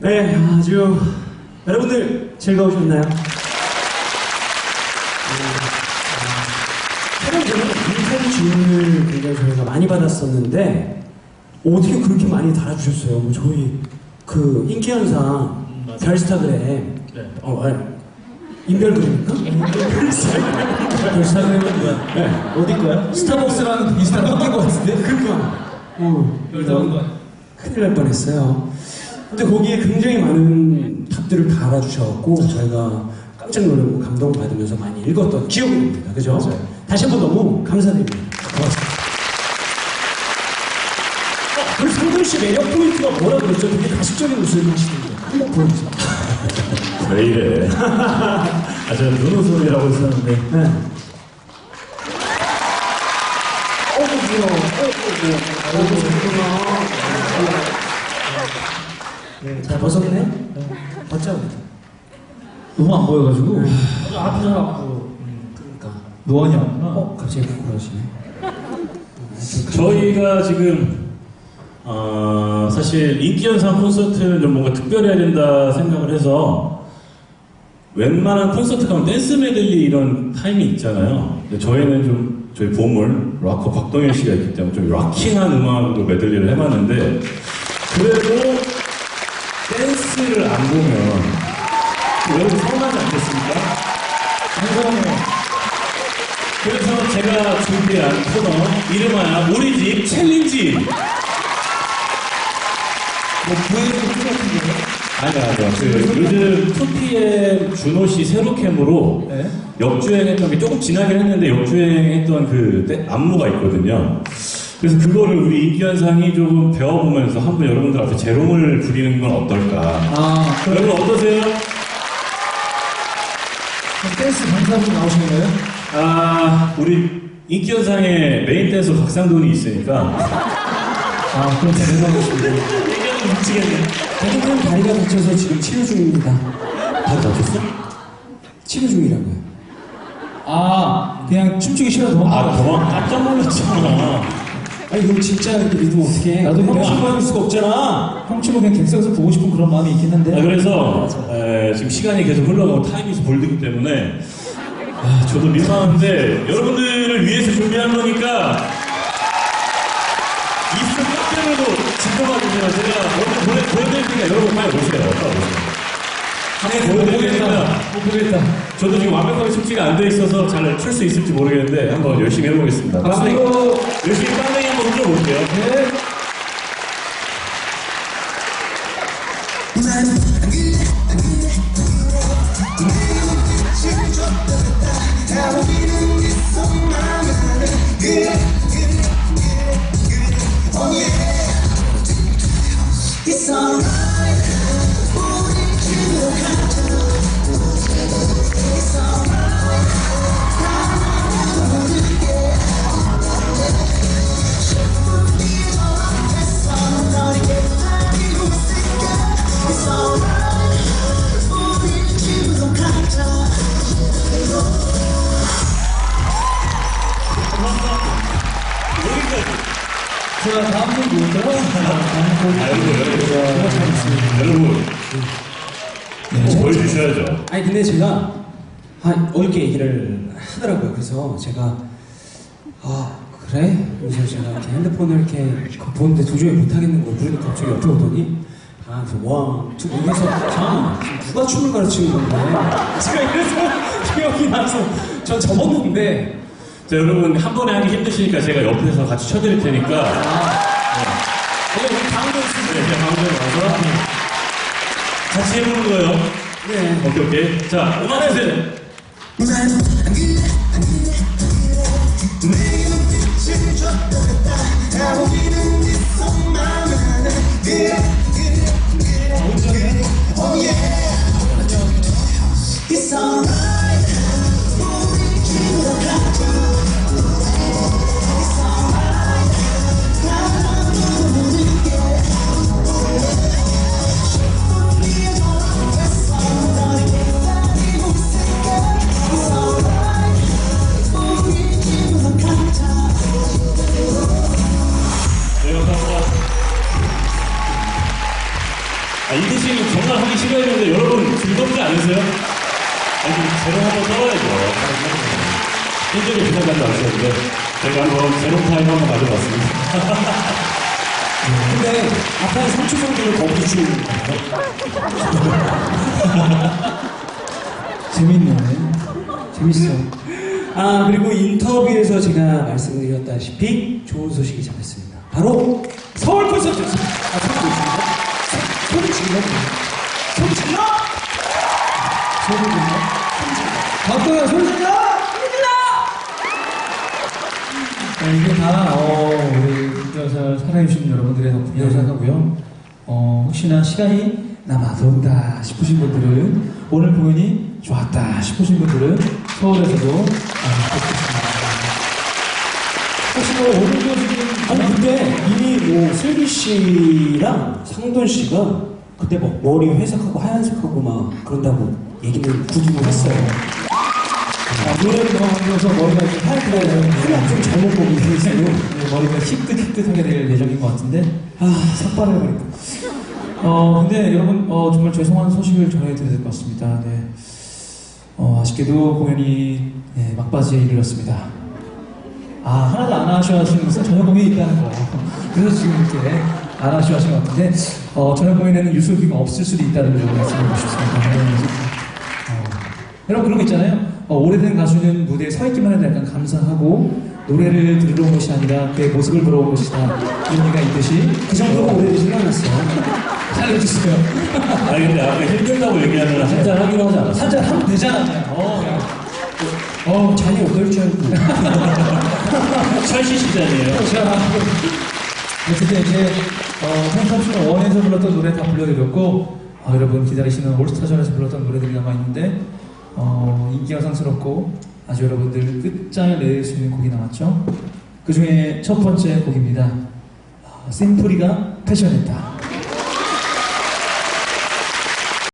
네, 아주 여러분들 즐거우셨나요? 네, 촬영 전에 인터뷰 질문을 굉장히 저희가 많이 받았었는데 어떻게 그렇게 많이 달아주셨어요? 뭐 저희 그 인기 현상 별스타그램 네. 어, 네. 인별그램인가? 별스타그램은 뭐야? 네. 어디 거야? 스타벅스라는 인스타 바뀐 것 같은데? 그니까 어, 별다른 거. 큰일 날 뻔했어요. 근데 거기에 굉장히 많은 답들을 달아주셔갖고 저희가 깜짝 놀라고 감동받으면서 많이 읽었던 기억이 납니다. 그죠? 맞아요. 다시 한 번 너무 감사드립니다. 고맙습니다. 어, 그 상준 씨 매력 포인트가 뭐라 그랬죠? 되게 가식적인 웃음을 하시는데 한번 보여주세요. 왜 이래? 아, 제가 눈웃음이라고 있었는데. 네. 어머, 뭐야. 어, 어, 어, 어, 네, 잘 벗었네? 벗자고. 너무 안 보여가지고. 아프셔갖고. 그러니까. 노안이 왔구나. 어, 갑자기 부끄러우시네. 저희가 지금, 어, 사실 인기연상 콘서트는 좀 뭔가 특별해야 된다 생각을 해서, 웬만한 콘서트 가면 댄스 메들리 이런 타임이 있잖아요. 근데 저희는 좀, 저희 보물, 락커 곽동현 씨가 있기 때문에 좀 락킹한 음악으로 메들리를 해봤는데, 그래도 댄스를 안 보면, 여러분 서운하지 않겠습니까? 감사합니다. 그래서 제가 준비한 코너 이름하여 우리 집 챌린지 뭐, 부회도 똑같은데? 아니야 아니야 그 요즘 2PM 준호 씨 세로 캠으로 네. 역주행했던 게 조금 지나긴 했는데 역주행했던 그 때- 안무가 있거든요 그래서 그거를 우리 인기현상이 좀 배워보면서 한번 여러분들 앞에 재롱을 부리는 건 어떨까 아, 그럼 여러분 어떠세요? 댄스 강사분 나오신 거예요? 아 우리 인기현상의 메인 댄서 박상돈이 있으니까 아, 그럼 제가 해보겠습니다. 얘기하면 미치겠네 대부분 다리가 다쳐서 지금 치료 중입니다. 다리 다쳤어? 치료 중이라고요. 아, 그냥 춤추기 싫어서 아 도망 깜짝 놀랐잖아 아니 그럼 진짜 믿으면 어떡해. 나도 그냥- 형식 받을 수가 없잖아. 형 치고 그냥 객석에서 보고 싶은 그런 마음이 있긴 한데. 아, 그래서 에, 지금 시간이 계속 흘러가고 타임이 볼드기 때문에 아, 저도 민망한데 여러분들을 위해서 준비한 거니까 입술 깎여도 진정하게 그냥 제가 먼저 보내, 보여드릴 테니까 여러분 빨리 오세요. 빨리 오세요. 한번 보여드릴 테니까 못 보겠다. 저도 지금 완벽하게 숙지가 안 돼 있어서 잘 출 수 있을지 모르겠는데 한번 열심히 해보겠습니다. 빵댕이, 열심히 빵댕 제가 다음 분 누구죠? 여러분. 보여주셔야죠. 아니 근데 제가 아, 어렵게 얘기를 하더라고요. 그래서 제가 아 그래? 그래서 제가 이렇게 핸드폰을 이렇게 보는데 도저히 못하겠는 거예요. 그러니까 갑자기 옆에 오더니 아, 그래서 원, 투, 이래서 잠깐만 지금 누가 춤을 가르치는 건데 제가 이래서 기억이 나서 전 접었는데 자, 여러분, 한 번에 하기 힘드시니까 제가 옆에서 같이 쳐드릴 테니까. 원래 우리 강도 네, 이제 방송에 와서 같이 해보는 거예요. 네. 오케이, 오케이. 자, 음악 주세요. 안 그래 안 그래 안 그래 내 눈빛을 줬다 시간인데 여러분 즐겁지 않으세요? 아니, 제로 한번 떠봐야죠. 현재의 부산까지 왔었는데, 제가 한번 제로 타임 한번 가져봤습니다. 근데 앞에 3초 정도를 더 붙이는. 재밌네. 재밌어. 아 그리고 인터뷰에서 제가 말씀드렸다시피 좋은 소식이 잡혔습니다. 바로 서울 이게 다 어, 우리 인기여사 사랑해주신 여러분들의 덕분이라고 생각하고요. 어, 혹시나 시간이 남아서 온다 싶으신 분들은 오늘 공연이 좋았다 싶으신 분들은 서울에서도 뵙겠습니다. 혹시 뭐 오늘도 지금 아니 근데 이미 뭐 슬기 씨랑 상돈 씨가 그때 뭐 머리 회색하고 하얀색하고 막 그런다고 얘기를 굳이고 했어요. 아, 노래를 너무 하면서 머리가 좀 하얗게 되는 그냥 좀 잘못 했어요. 네, 머리가 희끗희끗하게 될 예정인 것 같은데 아 삭발을 해버릴까. 어, 근데 여러분, 어, 정말 죄송한 소식을 전해드려야 될 것 같습니다. 네. 어, 아쉽게도 공연이 네, 막바지에 이르렀습니다. 아, 하나도 안 아쉬워하시는 것은 저녁 공연이 있다는 거예요. 그래서 지금 이렇게 안 아쉬워하시는 것 같은데, 어, 저녁 공연에는 유수비가 없을 수도 있다는 점을 말씀드리고 싶습니다. 네. 어, 여러분 그런 거 있잖아요. 어, 오래된 가수는 무대에 서 있기만 해도 약간 감사하고, 노래를 들으러 온 것이 아니라 그의 모습을 보러 온 것이다. 이런 얘기가 있듯이, 그 정도로 오래되진 않았어요. 살려주세요. 아니, 근데 아까 힘들다고 얘기하면 한잔 하기로 하지 않았어요? 한잔 하면 되잖아. 그냥. 어, 그냥. 어 잔이 어떨 줄 알고. 철시 시간이에요. 자, 어쨌든 이제 어, 팬텀씨가 원에서 불렀던 노래 다 불러드렸고 어, 여러분 기다리시는 올스타전에서 불렀던 노래들이 남아있는데 어, 인기가 상스럽고 아주 여러분들 끝장을 낼 수 있는 곡이 남았죠. 그 중에 첫 번째 곡입니다. 어, 심플이가 패션했다.